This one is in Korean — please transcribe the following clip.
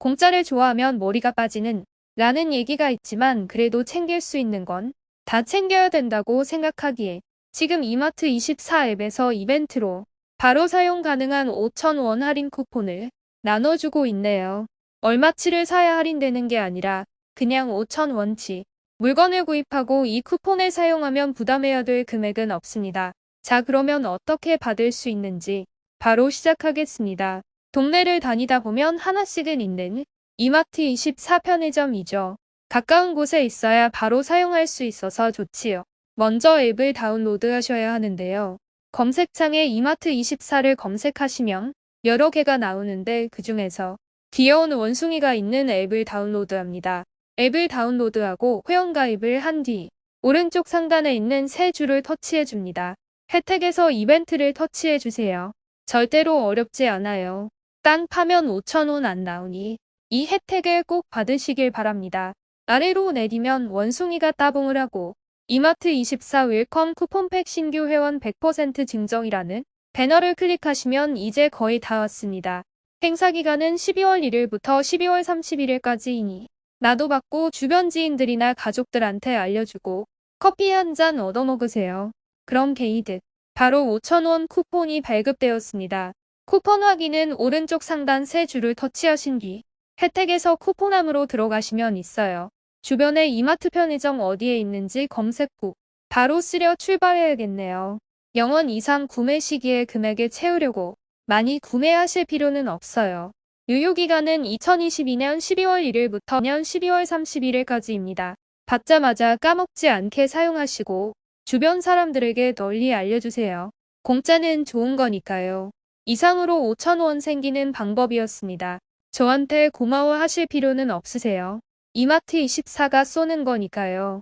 공짜를 좋아하면 머리가 빠지는 라는 얘기가 있지만 그래도 챙길 수 있는 건 다 챙겨야 된다고 생각하기에 지금 이마트 24 앱에서 이벤트로 바로 사용 가능한 5,000원 할인 쿠폰을 나눠주고 있네요. 얼마치를 사야 할인되는 게 아니라 그냥 5,000원치 물건을 구입하고 이 쿠폰을 사용하면 부담해야 될 금액은 없습니다. 자 그러면 어떻게 받을 수 있는지 바로 시작하겠습니다. 동네를 다니다 보면 하나씩은 있는 이마트 24 편의점이죠. 가까운 곳에 있어야 바로 사용할 수 있어서 좋지요. 먼저 앱을 다운로드하셔야 하는데요. 검색창에 이마트 24를 검색하시면 여러 개가 나오는데 그 중에서 귀여운 원숭이가 있는 앱을 다운로드합니다. 앱을 다운로드하고 회원가입을 한 뒤 오른쪽 상단에 있는 세 줄을 터치해 줍니다. 혜택에서 이벤트를 터치해 주세요. 절대로 어렵지 않아요. 딴 파면 5,000원 안 나오니 이 혜택을 꼭 받으시길 바랍니다. 아래로 내리면 원숭이가 따봉을 하고 이마트 24 웰컴 쿠폰팩 신규 회원 100% 증정이라는 배너를 클릭하시면 이제 거의 다 왔습니다. 행사 기간은 12월 1일부터 12월 31일까지이니 나도 받고 주변 지인들이나 가족들한테 알려주고 커피 한 잔 얻어먹으세요. 그럼 게이득. 바로 5,000원 쿠폰이 발급되었습니다. 쿠폰 확인은 오른쪽 상단 세 줄을 터치하신 뒤 혜택에서 쿠폰함으로 들어가시면 있어요. 주변에 이마트 편의점 어디에 있는지 검색 후 바로 쓰려 출발해야겠네요. 0원 이상 구매 시기에 금액을 채우려고 많이 구매하실 필요는 없어요. 유효기간은 2022년 12월 1일부터 년 12월 31일까지입니다. 받자마자 까먹지 않게 사용하시고 주변 사람들에게 널리 알려주세요. 공짜는 좋은 거니까요. 이상으로 5,000원 생기는 방법이었습니다. 저한테 고마워 하실 필요는 없으세요. 이마트 24가 쏘는 거니까요.